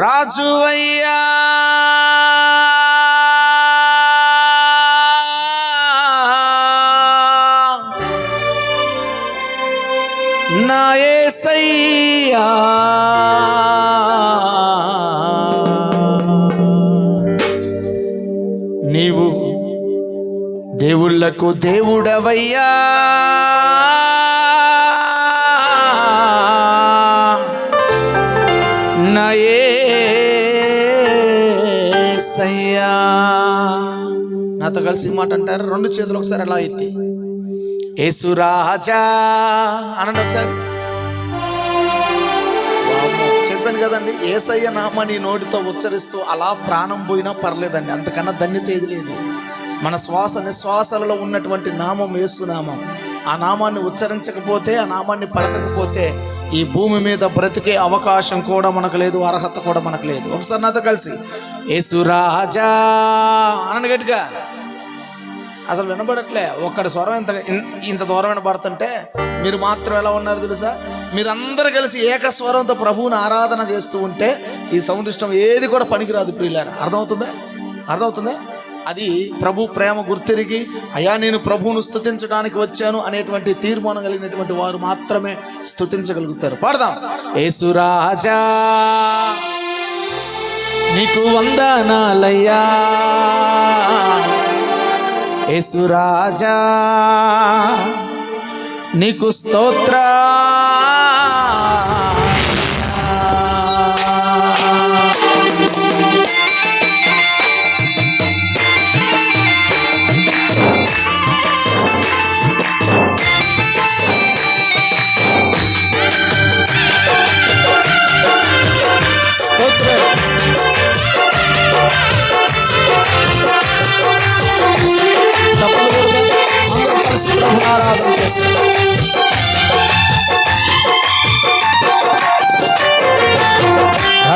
రాజువయ్యా! నా యేసయ్యా నీవు దేవుళ్ళకు దేవుడవయ్యా! నా యేసయ్యా నాతో కలిసి మాట అంటారు. రెండు చేతులు ఒకసారి ఎలా ఎత్తి. యేసురాజా అనండి ఒకసారి. చెప్పాను కదండి ఏసయ్య నామాన్ని నోటితో ఉచ్చరిస్తూ అలా ప్రాణం పోయినా పర్లేదండి. అంతకన్నా ధన్యత ఏది లేదు. మన శ్వాస నిశ్వాసాలలో ఉన్నటువంటి నామం ఏసునామం ఆ నామాన్ని ఉచ్చరించకపోతే ఆ నామాన్ని పలకకపోతే ఈ భూమి మీద బ్రతికే అవకాశం కూడా మనకు లేదు అర్హత కూడా మనకు లేదు. ఒకసారి నాతో కలిసి యేసురాజా అనండి గట్టిగా. అసలు వినబడట్లే. ఒక్కడి స్వరం ఇంత ఇంత దూరం వినబడుతుంటే మీరు మాత్రం ఎలా ఉన్నారు తెలుసా? మీరందరూ కలిసి ఏక స్వరంతో ప్రభువుని ఆరాధన చేస్తూ ఉంటే ఈ సౌండ్ ఇష్టం ఏది కూడా పనికిరాదు ప్రియులారా. అర్థమవుతుందా? అర్థమవుతుందా? అది ప్రభు ప్రేమ గుర్తిరిగి అయా నేను ప్రభువును స్తుతించడానికి వచ్చాను అనేటువంటి తీర్మానం కలిగినటువంటి వారు మాత్రమే స్థుతించగలుగుతారు పాడదాం. ఏసురాజా నీకు వందనాలయ్యా. యేసురాజా నీకు స్తోత్రా.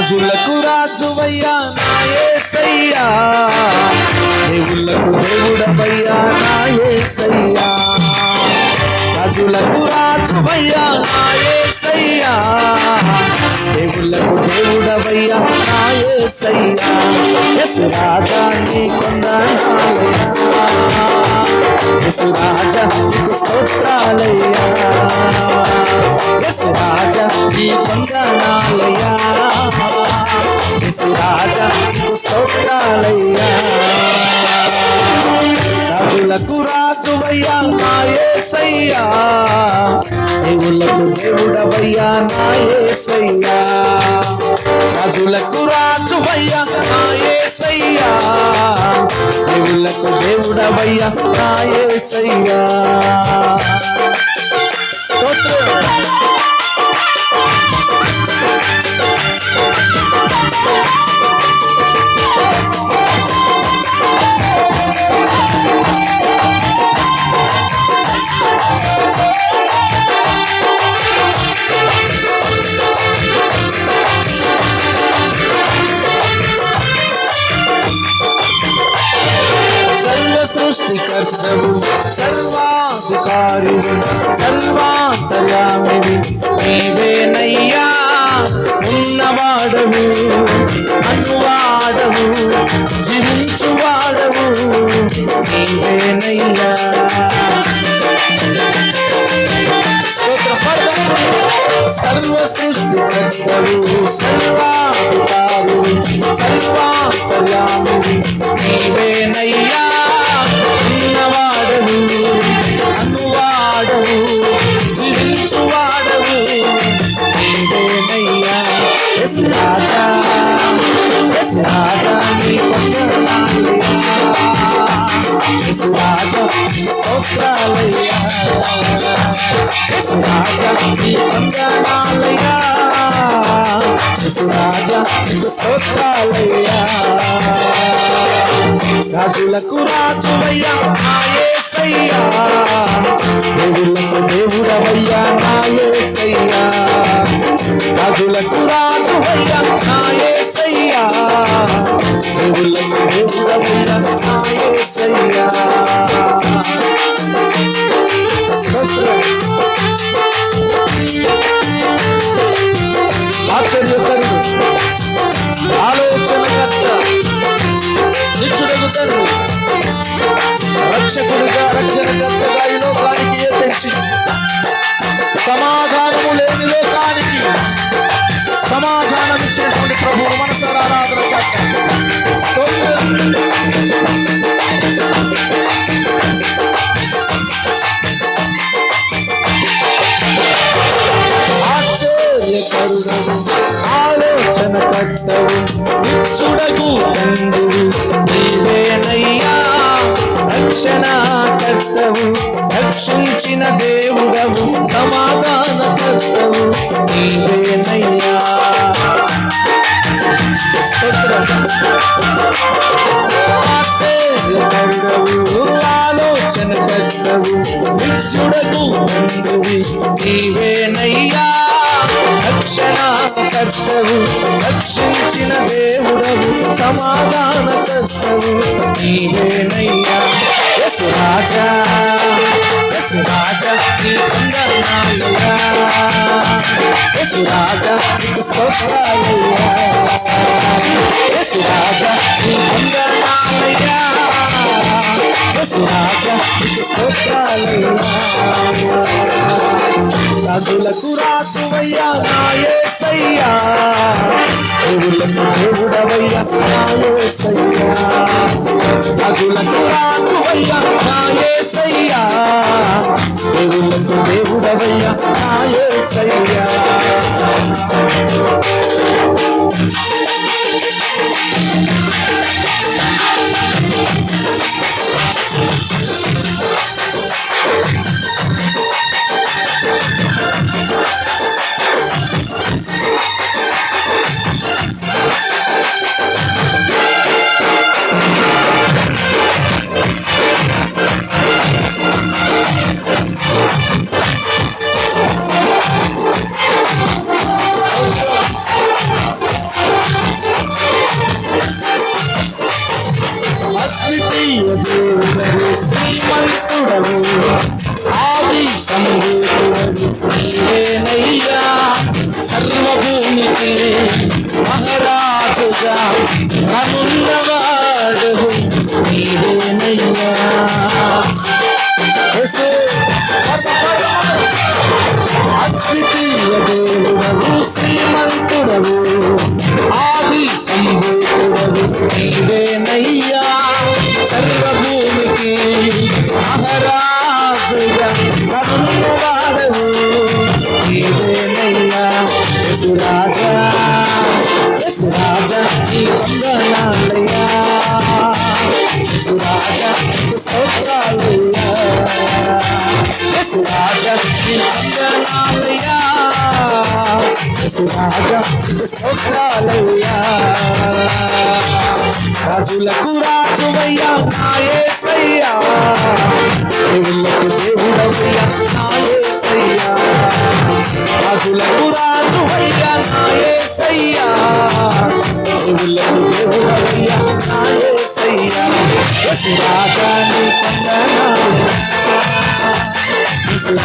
రాజులకు రాజువయ్యా నాయసయ్యా యేసయ్యా దేవుడవయ్యా నాయసయ్యా రాజులకు రాజువయ్యా నాయసయ్యా యేసయ్యా దేవుడవయ్యా నాయసయ్యా ఎస్ రాజా నీ కొందనాలయ్యా. ఎస్ రాజా నీకు స్తోత్రాలయ్యా ఎస్ రాజా నీ కొందనాలయ్యా ఎస్ రాజా నీకు స్తోత్రాలయ్యా రాజులకు రాజువయ్యా నా యేసయ్యా దేవుళ్ళకు దేవుడవయ్యా నా యేసయ్యా రాజులకు రాజువయ్యా నా యేసయ్యా దేవుళ్ళకు దేవుడవయ్యా నా యేసయ్యా స్తోత్రం సృష్టికర్తవు సర్వాధికారివి సర్వాంతర్యామివి నీవేనయ్యా ఉన్నవాడవు అనువాడవు జీవించువాడవు నీవేనయ్యా సర్వ సృష్టికర్తవు సర్వాధికారి సర్వాంతర్యామివి నీవేనయ్యా ఉన్నవాడవు అనువాడవు జీవించువాడవు నీవేనయ్యా ఎస్ రాజా ఎస్ రాజా నీ ఎస్ రాజా స్తోత్రాలయ్యా. ఎస్ రాజా నీ వందనాలయ్యా ఎస్ రాజా స్తోత్రాలయ్యా. రాజులకు రాజువయ్యా నా యేసయ్యా దేవుళ్ళకు దేవుడవయ్యా నా యేసయ్యా రాజులకు రాజువయ్యా నా యేసయ్యా సమాధానం ఇచ్చేటువంటి ప్రభు మనసారా ఆరాధన ఆలోచన కట్టవు రక్షణ కర్తవు రక్షించిన దేవుడవు సమాధాన కర్తవు నీవే నీవేనయ్యా రక్షణ కర్తవు రక్షించిన దేవుడవు సమాధాన కర్తవు నీవేనయ్యా ఎస్ రాజా ఎస్ రాజా నీ వందనాలయ్యా ఎస్ రాజా నీకు స్తోత్రాలయ్యా. ఎస్ రాజా నీ వందనాలయ్యా ఎస్ రాజా నీకు స్తోత్రాలయ్యా. రాజులకు రాజువయ్యా నా యేసయ్యా దేవులకు దేవుడవయ్యా నా యేసయ్యా రాజులకు రాజువయ్యా నా యేసయ్యా దేవులకు దేవుడవయ్యా నా శ్రీమంతుడవు ఆది సంభూతుడవు నీవేనయ్యా సర్వభూమికి మహారాజుగా. యసురాజా నీ వందనాలయ్యా యసురాజా నీకు రాజులకు రాజువయ్యా నా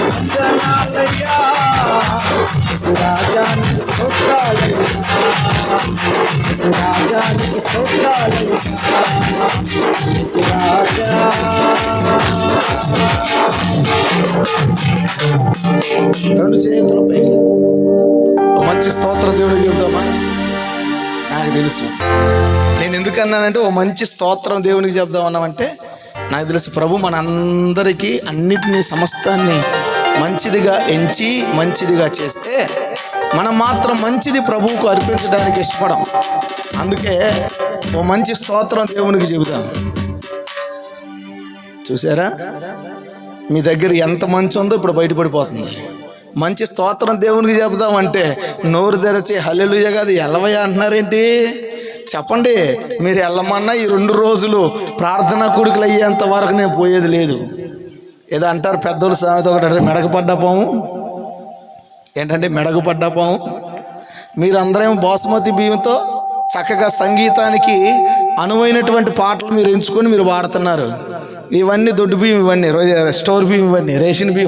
వందనాలయ్యా స్తోత్రాలయ్యా స్తోత్రాలయ్యా రాజా రెండు చేతులు పైకి మంచి స్తోత్రం దేవుడు చెబుదామా? నాకు తెలుసు. నేను ఎందుకన్నానంటే ఓ మంచి స్తోత్రం దేవునికి చెప్దామన్నామంటే నాకు తెలుసు ప్రభు మనందరికీ అన్నిటినీ సమస్తాన్ని మంచిదిగా ఎంచి మంచిదిగా చేస్తే మనం మాత్రం మంచిది ప్రభువుకు అర్పించడానికి ఇష్టపడం. అందుకే ఓ మంచి స్తోత్రం దేవునికి చెబుదాం. చూసారా? మీ దగ్గర ఎంత మంచి ఉందో ఇప్పుడు బయటపడిపోతుంది. మంచి స్తోత్రం దేవునికి చెబుదామంటే నోరు తెరచి హల్లెలుయ్య కాదు ఎలవయ్య అంటున్నారేంటి? చెప్పండి మీరు వెళ్ళమన్నా ఈ రెండు రోజులు ప్రార్థనా కొడుకులు అయ్యేంత వరకు నేను పోయేది లేదు. ఏదో అంటారు పెద్దోళ్ళు సామెత ఒకటి అంటే మెడకపడ్డ పాము. ఏంటంటే మెడకపడ్డ పాము? మీరందరేమో బాసుమతి బియ్యంతో చక్కగా సంగీతానికి అనువైనటువంటి పాటలు మీరు ఎంచుకొని మీరు వాడుతున్నారు ఇవన్నీ దొడ్డు బియ్యం ఇవన్నీ స్టోర్ బియ్యం ఇవన్నీ రేషన్ బియ్యం